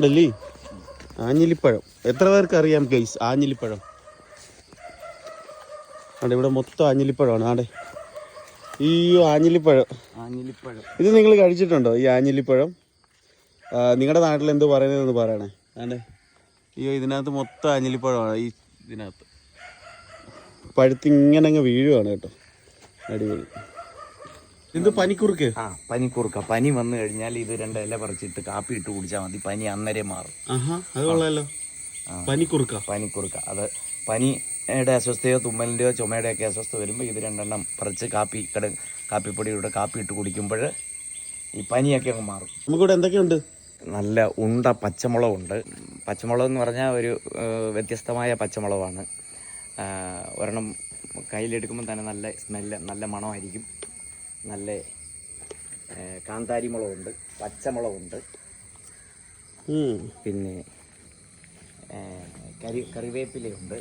ഉണ്ടല്ലേ ആഞ്ഞിലിപ്പഴം. എത്ര പേർക്ക് അറിയാം ഗൈസ് ആഞ്ഞിലിപ്പഴം. അവിടെ ഇവിടെ മൊത്തം ആഞ്ഞിലിപ്പഴമാണ്. ആടെ. ഈ ആഞ്ഞിലിപ്പഴം. ആഞ്ഞിലിപ്പഴം. ഇത് നിങ്ങൾ കഴിച്ചിട്ടുണ്ടോ ഈ ആഞ്ഞിലിപ്പഴം? നിങ്ങളുടെ നാട്ടിൽ എന്ത് പറയുന്നതെന്ന് പറയണേ. ആണ്ടേ അയ്യോ ഇതിനകത്ത് മൊത്തം ആഞ്ഞിലിപ്പഴമാണ്. ഈ ഇതിനകത്ത്. പഴുത്തിങ്ങനെ അങ്ങ് വീഴുവാണ് കേട്ടോ. അടിപൊളി. ഇത് പനിക്കുറുക്ക്? ആ പനിക്കുറുക്ക. പനി വന്നു കഴിഞ്ഞാൽ ഇത് രണ്ട് ഇല പറിച്ചിട്ട് കാപ്പി ഇട്ട് കുടിച്ചാൽ മതി. പനി അന്നേരം മാറും. ആഹാ അത് കൊള്ളാലോ. പനിക്കുറുക്ക. പനിക്കുറുക്ക. അത് പനിയുടെ അസ്വസ്ഥയോ തുമ്മലിന്റെയോ ചുമയുടെയോ ഒക്കെ അസ്വസ്ഥ വരുമ്പോൾ ഇത് രണ്ടെണ്ണം പറിച്ച് കാപ്പി കട കാപ്പിപ്പൊടിയുടെ കാപ്പി ഇട്ട് കുടിക്കുമ്പോൾ ഈ പനിയൊക്കെ അങ്ങ് മാറും. നമുക്കിവിടെ എന്തൊക്കെയുണ്ട്? നല്ല ഉണ്ട പച്ചമുളകുണ്ട്. പച്ചമുളക് എന്ന് പറഞ്ഞാൽ ഒരു വ്യത്യസ്തമായ പച്ചമുളകാണ്. ഒരെണ്ണം കയ്യിലെടുക്കുമ്പോൾ തന്നെ നല്ല സ്മെല്ല് നല്ല മണമായിരിക്കും. നല്ല കാന്താരി മുളകുണ്ട് പച്ചമുളകുണ്ട്. പിന്നെ കരി കറിവേപ്പിലയുണ്ട്.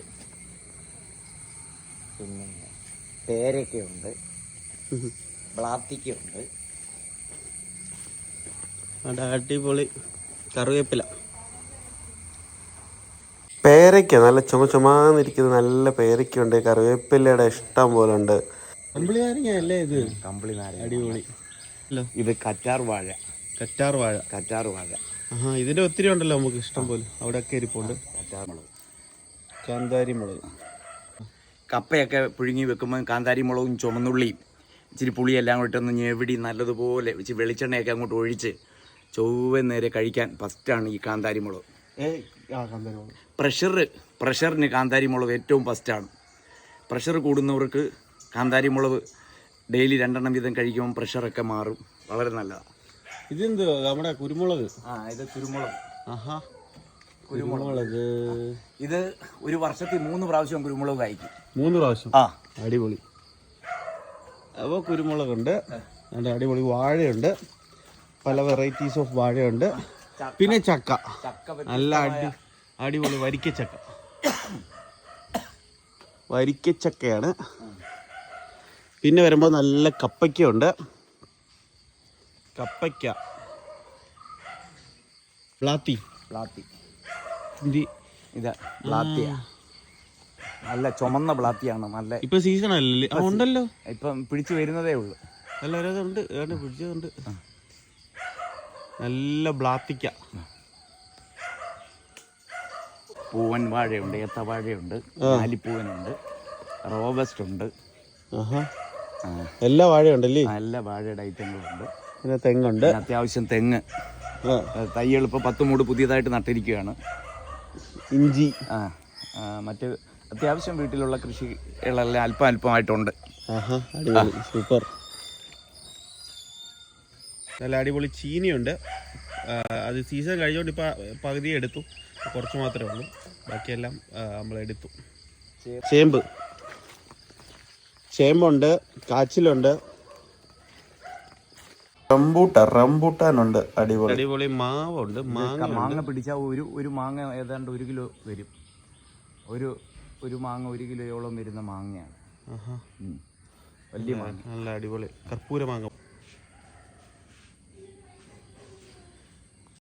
പിന്നെ പേരയ്ക്കയുണ്ട് ബ്ലാത്തിക്കയുണ്ട് അവിടെ അടിപൊളി കറിവേപ്പില. പേരയ്ക്ക നല്ല ചുമ ചുമാന്നിരിക്കുന്ന നല്ല പേരയ്ക്കുണ്ട്. കറിവേപ്പിലയുടെ ഇഷ്ടം പോലെ ഉണ്ട് കമ്പിളി നാരങ്ങ ഇത്? കമ്പിളി നാരങ്ങ അടിപൊളി. അല്ലോ ഇത് കറ്റാർ വാഴ. കറ്റാർ വാഴ. കറ്റാർ വാഴ. ആഹാ ഇതിന്റെ ഒത്തിരി ഉണ്ടല്ലോ നമുക്ക് ഇഷ്ടം പോലെ. അവിടെയൊക്കെ ഇരിപ്പുണ്ട്. കറ്റാർ മുളക്. കാന്താരി മുളക്. കപ്പയൊക്കെ പുഴുങ്ങി വെക്കുമ്പോൾ കാന്താരി മുളകും ചുമന്നുള്ളിയും. ഇച്ചിരി പുളിയെല്ലാം കൂടി ഒന്ന് ഞെവിടി നല്ലതുപോലെ ഇച്ചിരി വെളിച്ചെണ്ണയൊക്കെ അങ്ങോട്ട് ഒഴിച്ച് ചൊവ്വ നേരെ കഴിക്കാൻ ഫസ്റ്റാണ് ഈ കാന്താരി മുളക്. ഏയ് കാന്താരി മുളക്. പ്രഷർ പ്രഷറിന് കാന്താരി മുളക് ഏറ്റവും ഫസ്റ്റാണ് പ്രഷർ കൂടുന്നവർക്ക് കാന്താരി മുളക് ഡെയിലി രണ്ടെണ്ണം വീതം കഴിക്കുമ്പോൾ പ്രഷറൊക്കെ മാറും. വളരെ നല്ലതാണ് ഇതെന്ത് നമ്മുടെ കുരുമുളക്? ആ ഇത് കുരുമുളക്. ആഹാ. കുരുമുളക്. ഇത് ഒരു വർഷത്തിൽ മൂന്ന് പ്രാവശ്യം കുരുമുളക് കഴിക്കും. മൂന്ന് പ്രാവശ്യം? ആ. അടിപൊളി. അപ്പോൾ കുരുമുളകുണ്ട്. അതിന്റെ അടിപൊളി വാഴയുണ്ട്. പല വെറൈറ്റീസ് ഓഫ് വാഴയുണ്ട്. പിന്നെ ചക്ക. ചക്ക നല്ല അടി അടിപൊളി. വരിക്കച്ചക്ക. വരിക്കച്ചക്കയാണ്. പിന്നെ വരുമ്പോൾ നല്ല കപ്പയ്ക്കുണ്ട്. കപ്പയ്ക്ക. പ്ലാത്തി. പ്ലാത്തി. ഹിന്ദി ഇത് പ്ലാത്തിയ. നല്ല ചുമന്ന പ്ലാത്തിയാണ് നല്ല ഇപ്പൊ സീസൺ അല്ലല്ലേ ഉണ്ടല്ലോ. ഇപ്പം പിടിച്ചു വരുന്നതേ ഉള്ളൂ. നല്ല ഉണ്ട് ഏതാണ്ട് പിടിച്ചതുണ്ട്. നല്ല ബ്ലാത്തിക്ക പൂവൻ വാഴയുണ്ട് ഏത്തവാഴയുണ്ട് ആലിപ്പൂവനുണ്ട് റോബസ്റ്റ് ഉണ്ട് എല്ലാ വാഴയുണ്ടല്ലേ? എല്ലാ വാഴയുടെ ഐറ്റങ്ങളുണ്ട് പിന്നെ തെങ്ങുണ്ട്. അത്യാവശ്യം തെങ്ങ്. തയ്യൽ ഇപ്പോൾ പത്ത് മൂട് പുതിയതായിട്ട് നട്ടിരിക്കുകയാണ്. ഇഞ്ചി. ആ മറ്റ് അത്യാവശ്യം വീട്ടിലുള്ള കൃഷികളെല്ലാം അല്പം അല്പമായിട്ടുണ്ട്. ആഹാ അടിപൊളി. സൂപ്പർ. നല്ല അടിപൊളി ചീനിയുണ്ട്. അത് സീസൺ കഴിഞ്ഞുകൊണ്ട് ഇപ്പം പകുതി എടുത്തു. കുറച്ച് മാത്രമേ ഉള്ളൂ. ബാക്കിയെല്ലാം നമ്മൾ എടുത്തു ചേമ്പ്. ചേമ്പുണ്ട് കാച്ചിലുണ്ട്. റംബൂട്ടാൻ റംബൂട്ടാനുണ്ട്. അടിപൊളി. അടിപൊളി മാവുണ്ട് മാങ്ങ മാങ്ങ പിടിച്ചാൽ ഒരു ഒരു മാങ്ങ ഏതാണ്ട് ഒരു കിലോ വരും. ഒരു ഒരു മാങ്ങ ഒരു കിലോയോളം വരുന്ന മാങ്ങയാണ്. വലിയ മാങ്ങ. നല്ല അടിപൊളി. കർപ്പൂര മാങ്ങ.